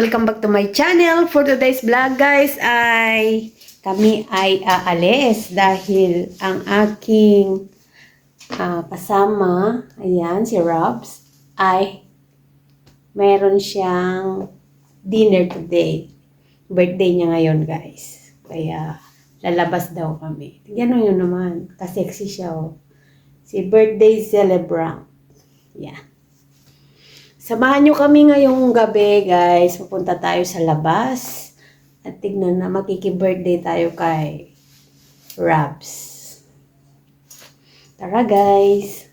welcome back to my channel. For today's vlog guys ay kami ay aalis dahil ang aking ah, kasama, ayan, si Robs, ay meron siyang dinner today. Birthday niya ngayon guys. Kaya lalabas daw kami. Tingnan mo yun naman. Kasexy siya oh. Si birthday celebrant. Yeah. Samahan nyo kami ngayong gabi, guys. Pupunta tayo sa labas. At tignan na, makiki-birthday tayo kay Rabs. Tara, guys.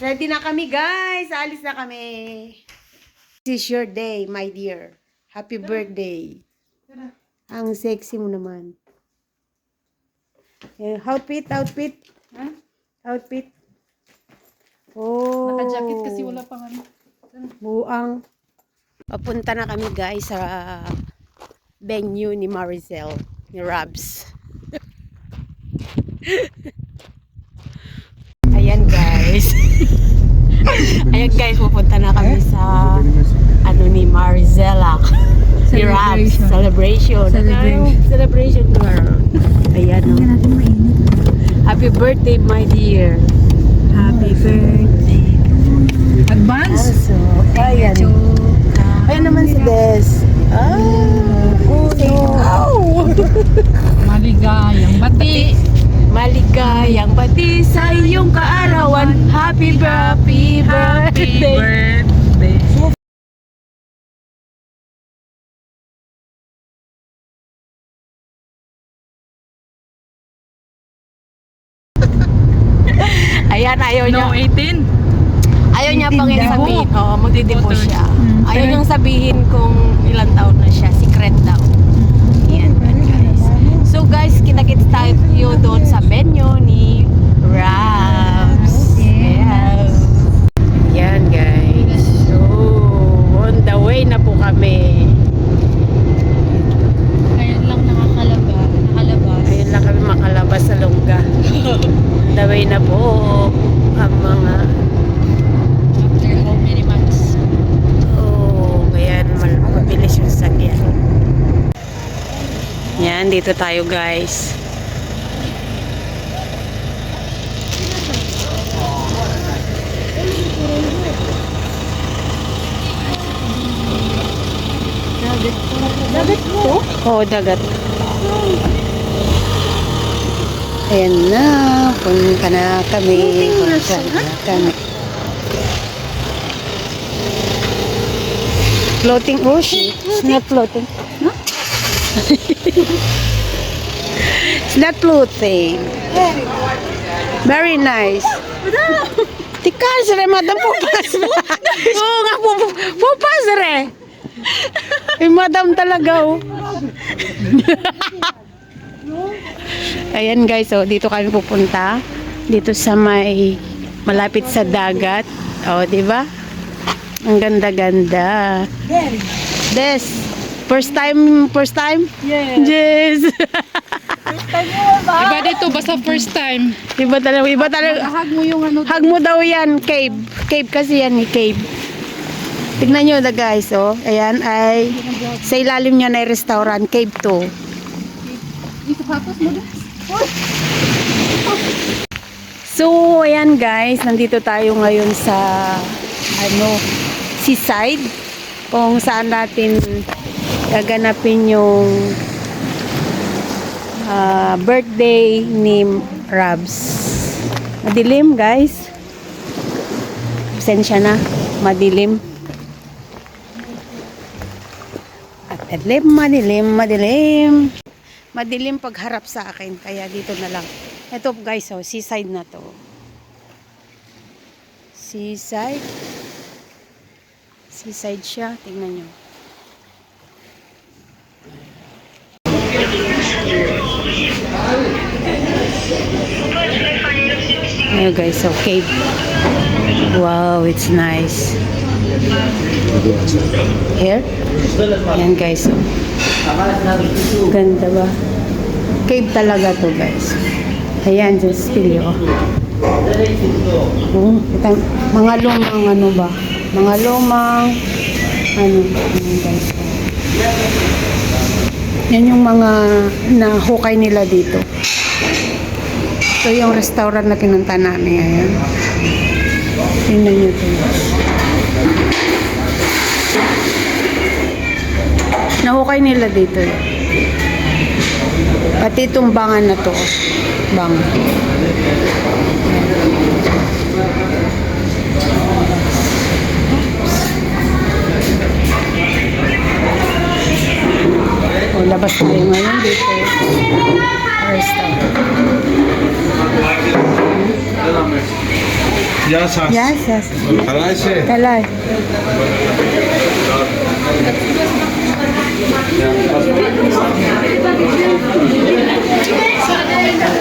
Ready na kami, guys. Alis na kami. This is your day, my dear. Happy birthday. Ang sexy mo naman. Eh, outfit, outfit. Ha? Outfit. Oh. Naka-jacket kasi wala pang ano. Buang. Papunta na kami guys sa venue ni Maricel, ni Rabs. Ayan guys. Ayan guys, pupunta na kami sa ano ni Maricela. Ni Rabs. Celebration. Celebration. Celebration girl. Ayan o. Happy birthday my dear. Happy birthday. Advance? So, ayan. Ayan naman si Des. Ah, uno. Oh, Maligayang bati. Maligayang pati sa iyong kaarawan. Happy, happy birthday. birthday. Ayan, ayaw niya. No 18? Ayaw niya pang Magdidibo. sabihin. Oo, magdidibo Dibo siya. Hmm. Ayaw niyang sabihin kung ilang taon na siya. Secret daw. Ayan, guys. So, guys, kinakita tayo doon sa venue ni Rams. Yes. Ayan, guys. So, on the way na po kami. Ngayon lang nakakalaba, nakalabas. Ayun lang kami makalabas sa lungga. on the way na po ang mga After how many months? Oh, kaya mal mabilis yung sakyan. Yan, dito tayo guys. Dagat po. Dagat po? Oo, dagat. Ayan na, punta na kami. Punta na kami. Floating ocean? It's not floating. No? It's not floating. Very nice. Tika, sire, madam, pupas. Oo nga, pup- pupas, sire. Eh, madam talaga, oh. Ayan guys, oh, dito kami pupunta. Dito sa may malapit sa dagat. Oh, di ba? Ang ganda-ganda. Des, first time, first time? Yes. Yes. Iba dito, basta first time. iba talaga, iba talaga. Hag mo yung ano. Hag mo daw yan, cave. Cave kasi yan, eh, cave. Tignan nyo na guys, oh. Ayan ay sa ilalim niya na restaurant, cave to. Yung sapatos mo din. So, ayan guys, nandito tayo ngayon sa ano, seaside kung saan natin gaganapin yung ah, birthday ni Rabs. Madilim guys. Pasensya na, madilim. At madilim, madilim, madilim. Madilim pagharap sa akin, kaya dito na lang. Ito guys, oh, seaside na to. Seaside. Seaside siya, tingnan nyo. Ayan guys, so cave. Wow, it's nice. Here? Ayan guys, so. Ganda ba? Cave talaga to guys. Ayan, just still oh. Oh, ito, mga lumang ano ba? Mga lumang Ano, ano guys. Yan yung mga nahukay nila dito. Ito yung restaurant na pinunta namin ngayon. Tingnan nyo ito. Nahukay nila dito. eh. Pati itong bangan na to. Bangan. O, labas tayo ngayon dito. Restaurant. Γεια σας. Yes, yes. Καλά είσαι. Kalay.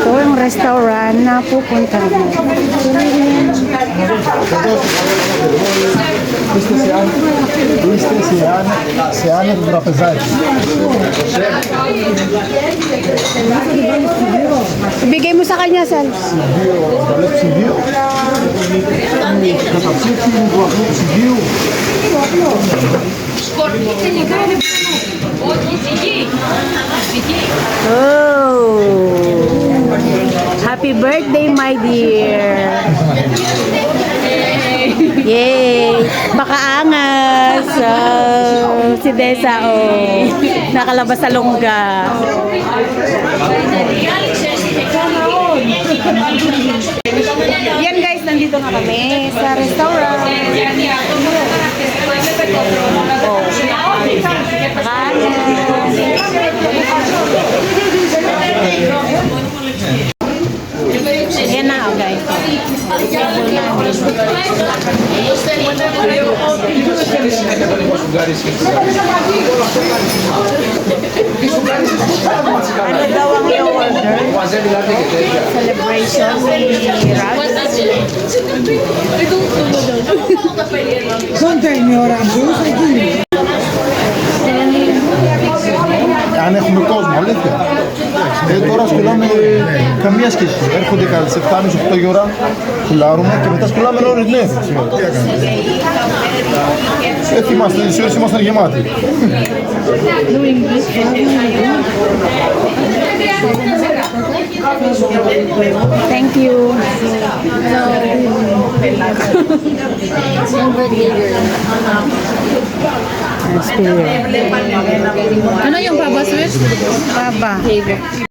Ito yung restaurant na pupunta mo. Este se han, este se han, se han trapezado. Bigay mo sa kanya, Sal. Subiyo. Subiyo. Катапсити їм два хлопці бів. Шкорпіти не дали От і сидіть. Happy birthday, my dear. Yay! Baka angas. Oh, si Desa, oh. Nakalabas sa longga. Yan, guys nandito na kami sa restaurant. Oh. Na, Το θέμα είναι καλύτερο σπουδάλι ώρα αν έχουμε κόσμο λεπτά και ε, τώρα σου καμία σχέση. Έρχονται κατά τις 7.30 8 η ώρα, σκουλάρουμε και μετά σκουλάμε ώρες ναι. Τι έκανες. Ε, θυμάστε, τις ώρες ήμασταν γεμάτοι. Thank you. Ano yung Baba Swiss? Baba.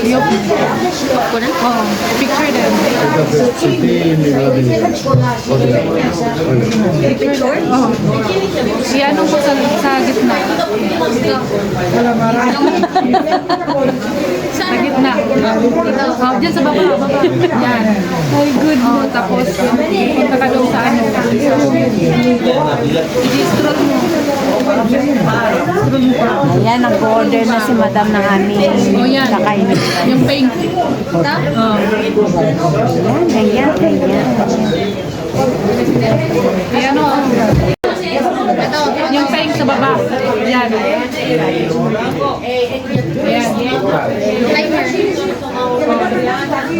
Ha? Yung popcorn? Oo. Picture them. Picture? Oo. Iyan mo sa, sa gitna. sa gitna. Oh, dyan sa baba, baba. Yan. Oh, good. Oh, tapos, punta ka doon sa ano. I-stroll mo. Ayan, nag-order na si madam ng aming Oh, yan. kakainin. Yung pink. Oh. Ayan, ganyan, ganyan. Ayan o. Yung pink sa baba. Yan. Ayan.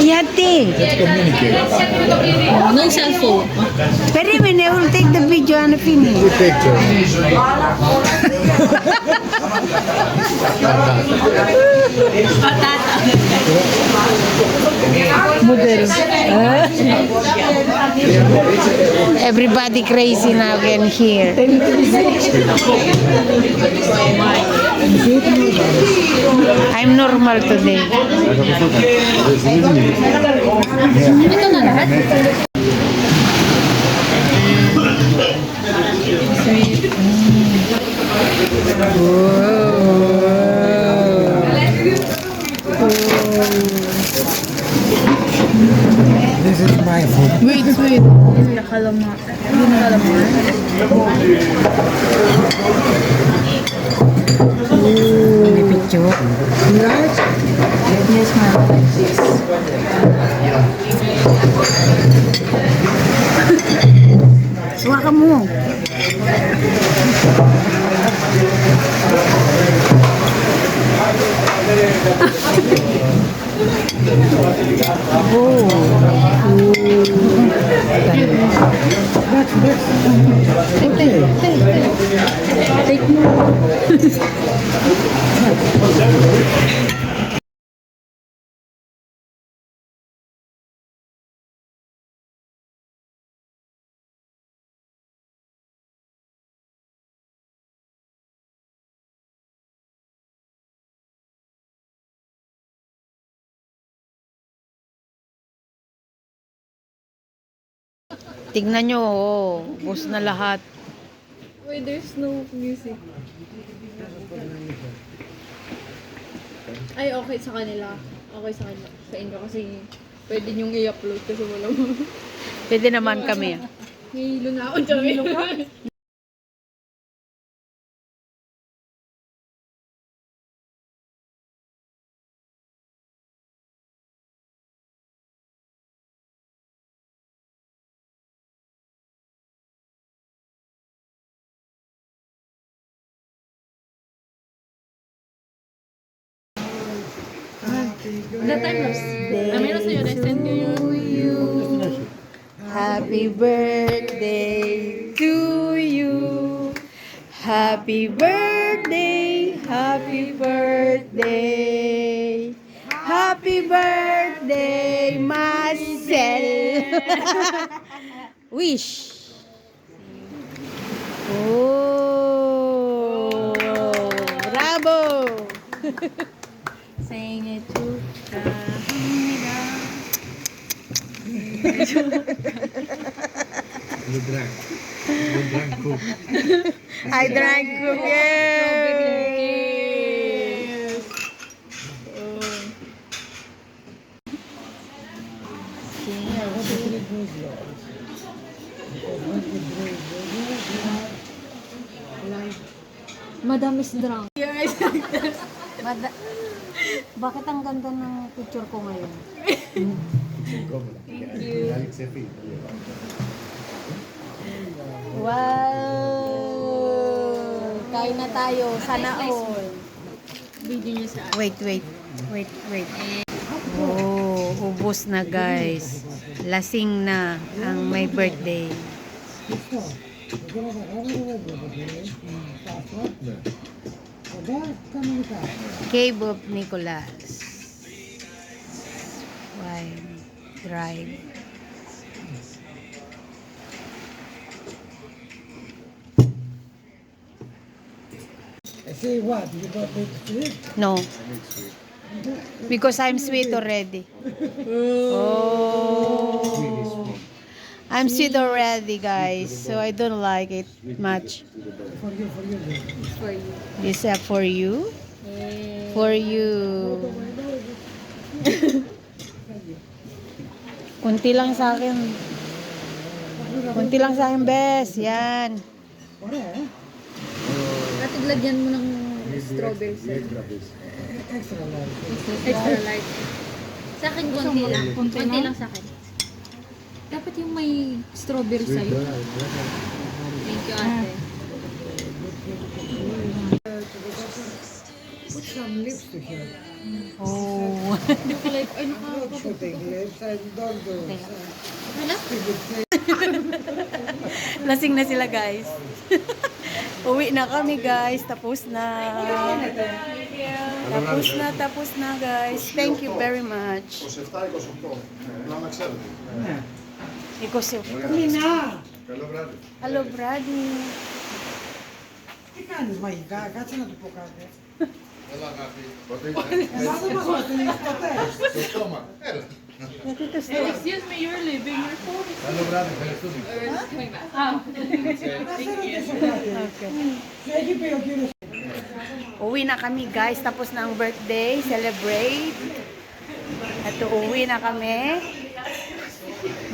Yati. No cellphone. Wait a minute, I will take the video and finish. Picture. Everybody crazy now again here. I'm normal today. Wait, wait. Yung nakalama. Yung nakalama. Yes, Tignan nyo, oh, bus na lahat. Wait, there's no music. Ay, okay sa kanila. Okay sa kanila. Sa inyo kasi pwede niyong i-upload kasi walang Pwede naman kami. may lunaon kami. The time lapse. Ah, meron sa'yo. Na-send ko yun. Happy birthday to you. Happy birthday, happy birthday. Happy birthday, Marcel. Wish. Oh, bravo. 생일 축하합니다. 생일 축하. You drank. You drank Coke. I drank Coke. Yes. Madam is drunk. Yes. Mada- Bakit ang ganda ng picture ko ngayon? Wow! Kain na tayo. Sana all. Video niya sa Wait, wait. Wait, wait. Oh, ubos na guys. Lasing na ang may birthday. Cave of Nicolas. Wine. Drive. I say what? You got me sweet? No. Because I'm sweet already. Oh. I'm sweet already, guys. So I don't like it much. For you, for you. for you. Is that for you? For you. Kunti lang sa akin. Kunti lang sa akin, bes. Yan. Eh? At lagyan mo ng strawberry sa Extra large. extra light. Sa akin, konti lang. Konti, lang sa akin. Dapat yung may strawberry sa'yo. Thank you, ate. Put some lips to here. Oh. like, ay, Not putting lips and don't do Wala? Lasing na sila, guys. Uwi na kami guys. Tapos na. Tapos na, tapos na guys. Thank you very much. 27-28. Να με ξέρετε. negosyo. Nina! Hello, Brady. Hello, Brady. Ikan, may gagat na po kagad. Wala kapi. Ano ba ko? Tostoma. Excuse me, you're leaving your phone. Hello, Brady. Excuse me. Thank you. Uwi na kami guys, tapos na ang birthday, celebrate. At uuwi na kami.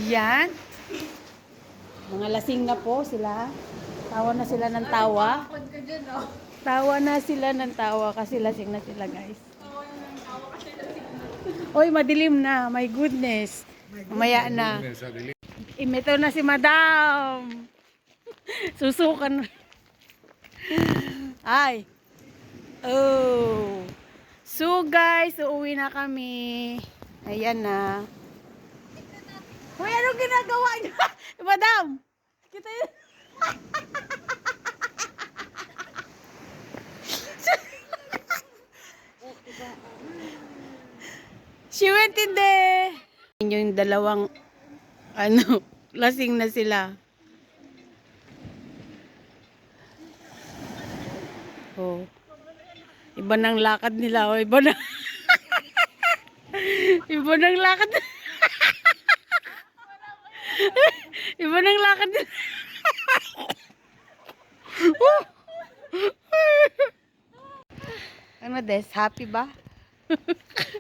Yan. Mga lasing na po sila. Tawa na sila ng tawa. Tawa na sila ng tawa kasi lasing na sila guys. Oy, madilim na. My goodness. Mamaya na. Imito na si madam. Susukan. Ay. Oh. So guys, uuwi na kami. Ayan na. Hoy, anong ginagawa niyo? madam. Kita yun. She went in there. Yung dalawang ano, lasing na sila. Oh. Iba ng lakad nila, oh. Iba na. Iba ng lakad. Iba ng lakad nila. ano des? Happy ba?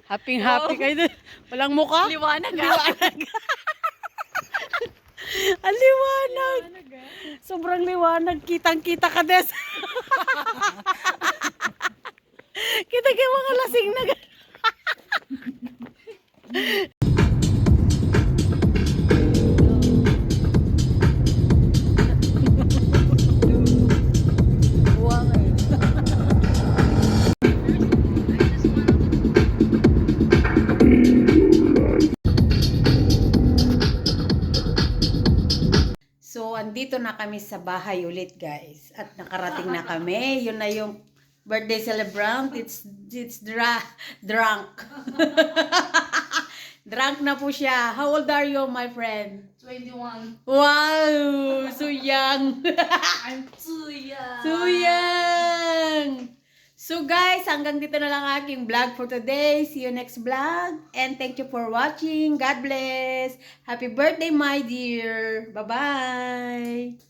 happy happy kayo dun. Walang mukha? Liwanag. Liwanag. Ang liwanag. Sobrang liwanag. Kitang-kita ka, Des. Kita kayo mga lasing na gan- kami sa bahay ulit, guys. At nakarating na kami. Yun na yung birthday celebrant. It's, it's dra drunk. drunk na po siya. How old are you, my friend? 21. Wow! So young! I'm too young. so young! So guys, hanggang dito na lang aking vlog for today. See you next vlog. And thank you for watching. God bless. Happy birthday, my dear. Bye-bye.